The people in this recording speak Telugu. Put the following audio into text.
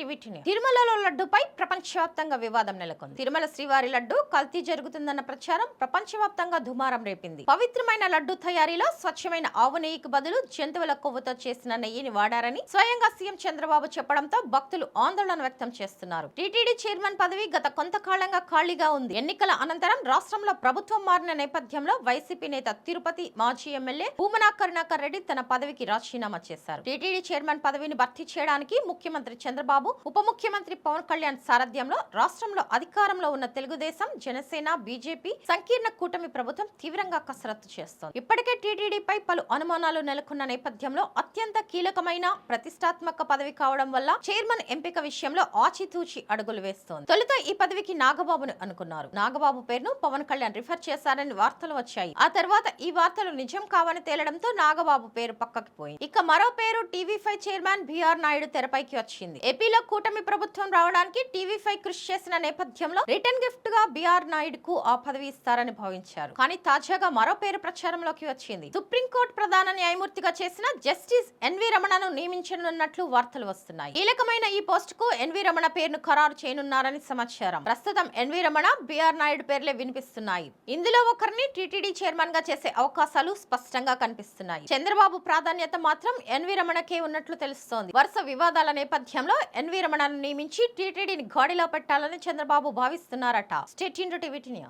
టీవీటీ తిరుమలలో లడ్డుపై ప్రపంచవ్యాప్తంగా వివాదం నెలకొంది. తిరుమల శ్రీవారి లడ్డు కల్తీ జరుగుతుందన్న ప్రచారం ప్రపంచవ్యాప్తంగా దుమారం రేపింది. పవిత్రమైన లడ్డు తయారీలో స్వచ్ఛమైన ఆవు నెయ్యికి బదులు జంతువుల కొవ్వుతో చేసిన నెయ్యిని వాడారని స్వయంగా సీఎం చంద్రబాబు చెప్పడంతో భక్తులు ఆందోళన వ్యక్తం చేస్తున్నారు. టీటీడీ చైర్మన్ పదవి గత కొంతకాలంగా ఖాళీగా ఉంది. ఎన్నికల అనంతరం రాష్ట్రంలో ప్రభుత్వం మారిన నేపథ్యంలో వైసీపీ నేత తిరుపతి మాజీ ఎమ్మెల్యే భూమనా కరుణాకర్ రెడ్డి తన పదవికి రాజీనామా చేశారు. టీటీడీ చైర్మన్ పదవిని భర్తీ చేయడానికి ముఖ్యమంత్రి చంద్రబాబు ఉప ముఖ్యమంత్రి పవన్ కళ్యాణ్ సారథ్యంలో రాష్ట్రంలో అధికారంలో ఉన్న తెలుగుదేశం జనసేన బీజేపీ సంకీర్ణ కూటమి ప్రభుత్వం తీవ్రంగా కసరత్తు చేస్తోంది. ఇప్పటికే టీటీడీపై పలు అనుమానాలు నెలకొన్న నేపథ్యంలో అత్యంత కీలకమైన ప్రతిష్టాత్మక పదవి కావడం వల్ల చైర్మన్ ఎంపిక విషయంలో ఆచితూచి అడుగులు వేస్తోంది. తొలుత ఈ పదవికి నాగబాబును అనుకున్నారు. నాగబాబు పేరును పవన్ కళ్యాణ్ రిఫర్ చేశారని వార్తలు వచ్చాయి. ఆ తర్వాత ఈ వార్తలు నిజం కావని తేలడంతో నాగబాబు పేరు పక్కకి పోయింది. ఇక మరో పేరు TV five chairman BR Naidu తెరపైకి వచ్చింది. ఏపీలో కూటమి ప్రభుత్వం రావడానికి టీవీ ఫైవ్ కృషి చేసిన నేపథ్యంలో రిటర్న్ గిఫ్ట్గా బిఆర్ నాయుడుకు ఆ పదవి ఇస్తారని భావించారు. కానీ తాజాగా మరో పేరు ప్రచారంలోకి వచ్చింది. సుప్రీంకోర్టు ప్రధాన న్యాయమూర్తిగా చేసిన జస్టిస్ ఎన్వి రమణను నియమించనున్నట్లు వార్తలు వస్తున్నాయి. కీలకమైన ఈ పోస్ట్కు ఎన్వి రమణ పేరును ఖరారు చేయనున్నారని సమాచారం. ప్రస్తుతం ఎన్వి రమణ బిఆర్ నాయుడు పేర్లే వినిపిస్తున్నాయి. ఇందులో ఒకరిని టీటీడీ చైర్మన్గా చేసే అవకాశాలు స్పష్టంగా కనిపిస్తున్నాయి. చంద్రబాబు ప్రాధాన్యత మాత్రం ఎన్వి రమణకే ఉన్నట్లు తెలుస్తోంది. వరుస వివాదాల నేపథ్యంలో ఎన్వి రమణను నియమించి టీటీడీని గాడిలో పెట్టాలని చంద్రబాబు భావిస్తున్నారట. State TV news.